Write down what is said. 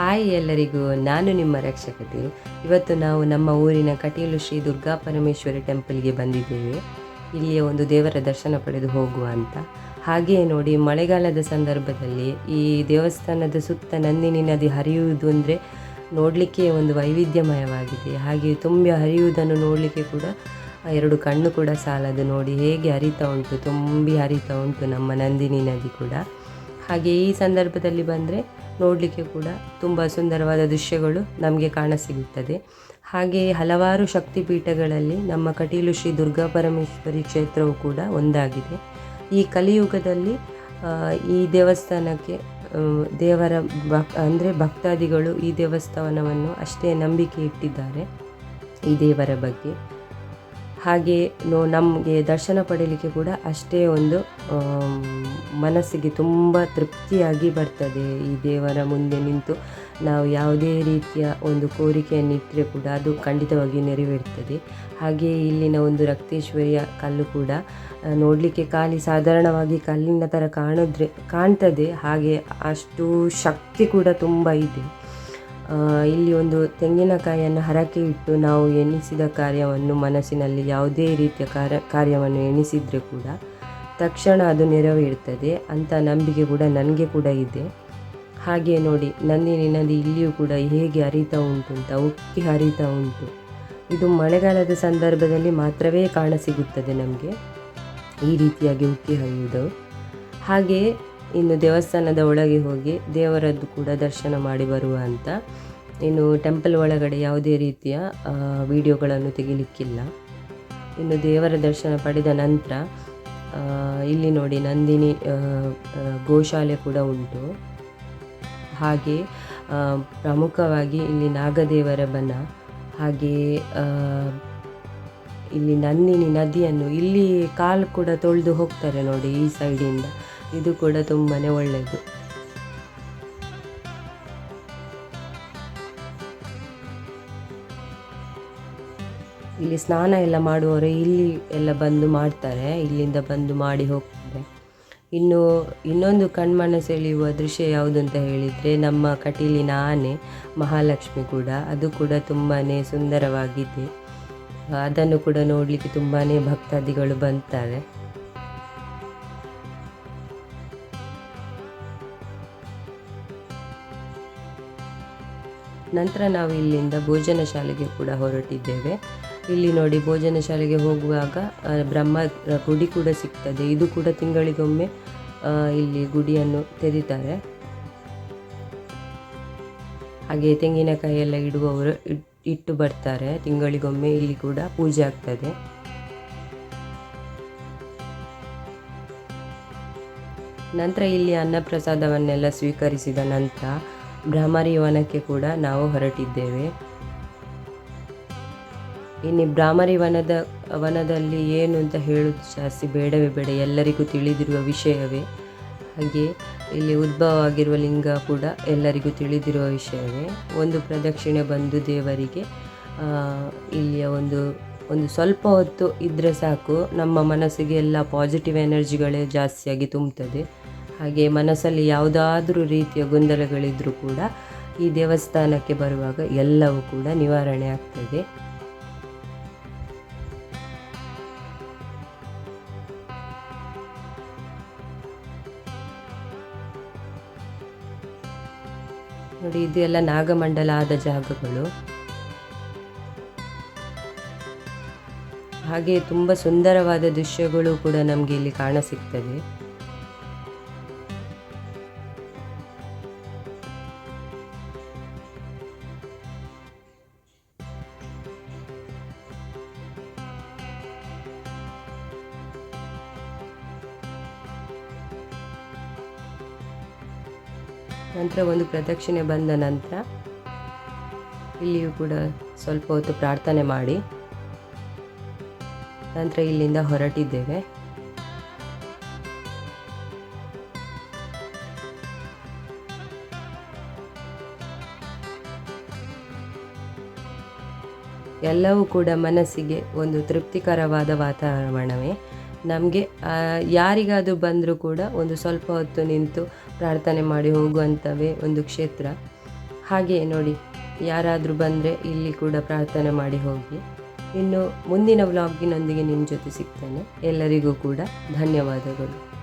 Hi ಎಲ್ಲರಿಗೂ, ನಾನು ನಿಮ್ಮ ರಕ್ಷಕತೆ ಇವತ್ತು ನಾವು ನಮ್ಮ ಊರಿನ ಕಟೀಲು ಶ್ರೀ ದುರ್ಗಾ ಪರಮೇಶ್ವರಿ ಟೆಂಪಲ್ಗೆ ಬಂದಿದ್ದೇವೆ. ಇಲ್ಲಿಯ ಒಂದು ದೇವರ ದರ್ಶನ ಪಡೆದು ಹೋಗುವ ಅಂತ. ಹಾಗೆಯೇ ನೋಡಿ, ಮಳೆಗಾಲದ ಸಂದರ್ಭದಲ್ಲಿ ಈ ದೇವಸ್ಥಾನದ ಸುತ್ತ ನಂದಿನಿ ನದಿ ಹರಿಯುವುದು ಅಂದರೆ ನೋಡಲಿಕ್ಕೆ ಒಂದು ವೈವಿಧ್ಯಮಯವಾಗಿದೆ. ಹಾಗೆ ತುಂಬಿ ಹರಿಯುವುದನ್ನು ನೋಡಲಿಕ್ಕೆ ಕೂಡ ಎರಡು ಕಣ್ಣು ಕೂಡ ಸಾಲದು. ನೋಡಿ, ಹೇಗೆ ಹರಿತಾ ಉಂಟು, ತುಂಬಿ ಹರಿತಾ ಉಂಟು ನಮ್ಮ ನಂದಿನಿ ನದಿ ಕೂಡ. ಹಾಗೆ ಈ ಸಂದರ್ಭದಲ್ಲಿ ಬಂದರೆ ನೋಡಲಿಕ್ಕೆ ಕೂಡ ತುಂಬ ಸುಂದರವಾದ ದೃಶ್ಯಗಳು ನಮಗೆ ಕಾಣಸಿಗುತ್ತದೆ ಹಾಗೆ ಹಲವಾರು ಶಕ್ತಿಪೀಠಗಳಲ್ಲಿ ನಮ್ಮ ಕಟೀಲು ಶ್ರೀ ದುರ್ಗಾ ಪರಮೇಶ್ವರಿ ಕ್ಷೇತ್ರವು ಕೂಡ ಒಂದಾಗಿದೆ. ಈ ಕಲಿಯುಗದಲ್ಲಿ ಈ ದೇವಸ್ಥಾನಕ್ಕೆ ದೇವರ ಭಕ್, ಅಂದರೆ ಭಕ್ತಾದಿಗಳು ಈ ದೇವಸ್ಥಾನವನ್ನು ಅಷ್ಟೇ ನಂಬಿಕೆ ಇಟ್ಟಿದ್ದಾರೆ ಈ ದೇವರ ಬಗ್ಗೆ. ಹಾಗೆ ನೋ, ನಮಗೆ ದರ್ಶನ ಪಡೀಲಿಕ್ಕೆ ಕೂಡ ಅಷ್ಟೇ ಒಂದು ಮನಸ್ಸಿಗೆ ತುಂಬ ತೃಪ್ತಿಯಾಗಿ ಬರ್ತದೆ. ಈ ದೇವರ ಮುಂದೆ ನಿಂತು ನಾವು ಯಾವುದೇ ರೀತಿಯ ಒಂದು ಕೋರಿಕೆಯನ್ನು ಇಟ್ಟರೆ ಕೂಡ ಅದು ಖಂಡಿತವಾಗಿ ನೆರವೇರ್ತದೆ. ಹಾಗೆಯೇ ಇಲ್ಲಿನ ಒಂದು ರಕ್ತೇಶ್ವರಿಯ ಕಲ್ಲು ಕೂಡ ನೋಡಲಿಕ್ಕೆ ಖಾಲಿ, ಸಾಧಾರಣವಾಗಿ ಕಲ್ಲಿನ ಥರ ಕಾಣಿದ್ರೆ, ಕಾಣ್ತದೆ. ಹಾಗೆ ಅಷ್ಟು ಶಕ್ತಿ ಕೂಡ ತುಂಬ ಇದೆ. ಇಲ್ಲಿ ಒಂದು ತೆಂಗಿನಕಾಯಿಯನ್ನು ಹರಕೆ ಇಟ್ಟು ನಾವು ಎಣಿಸಿದ ಕಾರ್ಯವನ್ನು ಮನಸ್ಸಿನಲ್ಲಿ ಯಾವುದೇ ರೀತಿಯ ಕಾರ್ಯ, ಕಾರ್ಯವನ್ನು ಎಣಿಸಿದರೆ ಕೂಡ ತಕ್ಷಣ ಅದು ನೆರವೇರ್ತದೆ ಅಂತ ನಂಬಿಕೆ ಕೂಡ ನನಗೆ ಕೂಡ ಇದೆ. ಹಾಗೆ ನೋಡಿ ನಂದಿನಿ ನದಿ ಇಲ್ಲಿಯೂ ಕೂಡ ಹೇಗೆ ಹರಿತಾ ಉಂಟು ಅಂತ, ಉಕ್ಕಿ ಹರಿತಾ ಉಂಟು. ಇದು ಮಳೆಗಾಲದ ಸಂದರ್ಭದಲ್ಲಿ ಮಾತ್ರವೇ ಕಾಣಸಿಗುತ್ತದೆ ನಮಗೆ. ಈ ರೀತಿಯಾಗಿ ಉಕ್ಕಿ ಹರಿಯುವುದು. ಹಾಗೆ ಇನ್ನು ದೇವಸ್ಥಾನದ ಒಳಗೆ ಹೋಗಿ ದೇವರದ್ದು ಕೂಡ ದರ್ಶನ ಮಾಡಿ ಬರುವ ಅಂತ. ಇನ್ನು ಟೆಂಪಲ್ ಒಳಗಡೆ ಯಾವುದೇ ರೀತಿಯ ವಿಡಿಯೋಗಳನ್ನು ತೆಗಿಲಿಕ್ಕಿಲ್ಲ. ಇನ್ನು ದೇವರ ದರ್ಶನ ಪಡೆದ ನಂತರ ಇಲ್ಲಿ ನೋಡಿ ನಂದಿನಿ ಗೋಶಾಲೆ ಕೂಡ ಉಂಟು. ಹಾಗೆ ಪ್ರಮುಖವಾಗಿ ಇಲ್ಲಿ ನಾಗದೇವರ ಬನ, ಹಾಗೆ ಇಲ್ಲಿ ನಂದಿನಿ ನದಿಯನ್ನು ಇಲ್ಲಿ ಕಾಲು ಕೂಡ ತೊಳೆದು ಹೋಗ್ತಾರೆ ನೋಡಿ ಈ ಸೈಡಿಂದ ಇದು. ಕೂಡ ತುಂಬಾ ಒಳ್ಳೆಯದು ಇಲ್ಲಿ ಸ್ನಾನ ಎಲ್ಲ ಮಾಡುವವರು ಇಲ್ಲಿ ಎಲ್ಲ ಬಂದು ಮಾಡ್ತಾರೆ, ಇಲ್ಲಿಂದ ಬಂದು ಮಾಡಿ ಹೋಗ್ತಾರೆ. ಇನ್ನು ಇನ್ನೊಂದು ಕಣ್ಮನ ಸೆಳೆಯುವ ದೃಶ್ಯ ಯಾವುದು ಅಂತ ಹೇಳಿದರೆ, ನಮ್ಮ ಕಟೀಲಿನ ಆನೆ ಮಹಾಲಕ್ಷ್ಮಿ ಕೂಡ, ಅದು ಕೂಡ ತುಂಬಾ ಸುಂದರವಾಗಿದೆ. ಅದನ್ನು ಕೂಡ ನೋಡಲಿಕ್ಕೆ ತುಂಬಾ ಭಕ್ತಾದಿಗಳು ಬಂತಾರೆ. ನಂತರ ನಾವು ಇಲ್ಲಿಂದ ಭೋಜನ ಶಾಲೆಗೆ ಕೂಡ ಹೊರಟಿದ್ದೇವೆ. ಇಲ್ಲಿ ನೋಡಿ ಭೋಜನ ಶಾಲೆಗೆ ಹೋಗುವಾಗ ಬ್ರಹ್ಮ ಗುಡಿ ಕೂಡ ಸಿಗ್ತದೆ. ಇದು ಕೂಡ ತಿಂಗಳಿಗೊಮ್ಮೆ ಇಲ್ಲಿ ಗುಡಿಯನ್ನು ತೆರೀತಾರೆ. ಹಾಗೆ ತೆಂಗಿನಕಾಯಿ ಎಲ್ಲ ಇಡುವವರು ಇಟ್- ಇಟ್ಟು ಬರ್ತಾರೆ. ತಿಂಗಳಿಗೊಮ್ಮೆ ಇಲ್ಲಿ ಕೂಡ ಪೂಜೆ ಆಗ್ತದೆ. ನಂತರ ಇಲ್ಲಿ ಅನ್ನಪ್ರಸಾದವನ್ನೆಲ್ಲ ಸ್ವೀಕರಿಸಿದ ನಂತರ ಬ್ರಹ್ಮರಿ ವನಕ್ಕೆ ಕೂಡ ನಾವು ಹೊರಟಿದ್ದೇವೆ. ಇನ್ನು ಭ್ರಾಮರಿ ವನದ, ವನದಲ್ಲಿ ಏನು ಅಂತ ಹೇಳೋದು ಜಾಸ್ತಿ ಬೇಡವೇ ಬೇಡ, ಎಲ್ಲರಿಗೂ ತಿಳಿದಿರುವ ವಿಷಯವೇ. ಹಾಗೆ ಇಲ್ಲಿ ಉದ್ಭವ ಆಗಿರುವ ಲಿಂಗ ಕೂಡ ಎಲ್ಲರಿಗೂ ತಿಳಿದಿರುವ ವಿಷಯವೇ. ಒಂದು ಪ್ರದಕ್ಷಿಣೆ ಬಂದು ದೇವರಿಗೆ ಇಲ್ಲಿಯ ಒಂದು ಒಂದು ಸ್ವಲ್ಪ ಹೊತ್ತು ಇದ್ದರೆ ಸಾಕು, ನಮ್ಮ ಮನಸ್ಸಿಗೆ ಎಲ್ಲ ಪಾಸಿಟಿವ್ ಎನರ್ಜಿಗಳೇ ಜಾಸ್ತಿಯಾಗಿ ತುಂಬುತ್ತದೆ. ಹಾಗೆ ಮನಸ್ಸಲ್ಲಿ ಯಾವುದಾದ್ರೂ ರೀತಿಯ ಗೊಂದಲಗಳಿದ್ದರೂ ಕೂಡ ಈ ದೇವಸ್ಥಾನಕ್ಕೆ ಬರುವಾಗ ಎಲ್ಲವೂ ಕೂಡ ನಿವಾರಣೆ ಆಗ್ತದೆ. ನೋಡಿ ಇದೆಲ್ಲ ನಾಗಮಂಡಲ ಆದ ಜಾಗಗಳು. ಹಾಗೆ ತುಂಬ ಸುಂದರವಾದ ದೃಶ್ಯಗಳು ಕೂಡ ನಮಗೆ ಇಲ್ಲಿ ಕಾಣಸಿಗ್ತದೆ. ನಂತರ ಒಂದು ಪ್ರದಕ್ಷಿಣೆ ಬಂದ ನಂತರ ಇಲ್ಲಿಯೂ ಕೂಡ ಸ್ವಲ್ಪ ಹೊತ್ತು ಪ್ರಾರ್ಥನೆ ಮಾಡಿ. ನಂತರ ಇಲ್ಲಿಂದ ಹೊರಟಿದ್ದೇವೆ. ಎಲ್ಲವೂ ಕೂಡ ಮನಸ್ಸಿಗೆ ಒಂದು ತೃಪ್ತಿಕರವಾದ ವಾತಾವರಣವೇ. ನಮಗೆ ಯಾರಿಗಾದರೂ ಬಂದರೂ ಕೂಡ ಒಂದು ಸ್ವಲ್ಪ ಹೊತ್ತು ನಿಂತು ಪ್ರಾರ್ಥನೆ ಮಾಡಿ ಹೋಗುವಂಥವೇ ಒಂದು ಕ್ಷೇತ್ರ. ಹಾಗೆ ನೋಡಿ, ಯಾರಾದರೂ ಬಂದರೆ ಇಲ್ಲಿ ಕೂಡ ಪ್ರಾರ್ಥನೆ ಮಾಡಿ ಹೋಗಿ. ಇನ್ನು ಮುಂದಿನ ವ್ಲಾಗಿನೊಂದಿಗೆ ನಿಮ್ಮ ಜೊತೆ ಸಿಗ್ತೇನೆ. ಎಲ್ಲರಿಗೂ ಕೂಡ ಧನ್ಯವಾದಗಳು.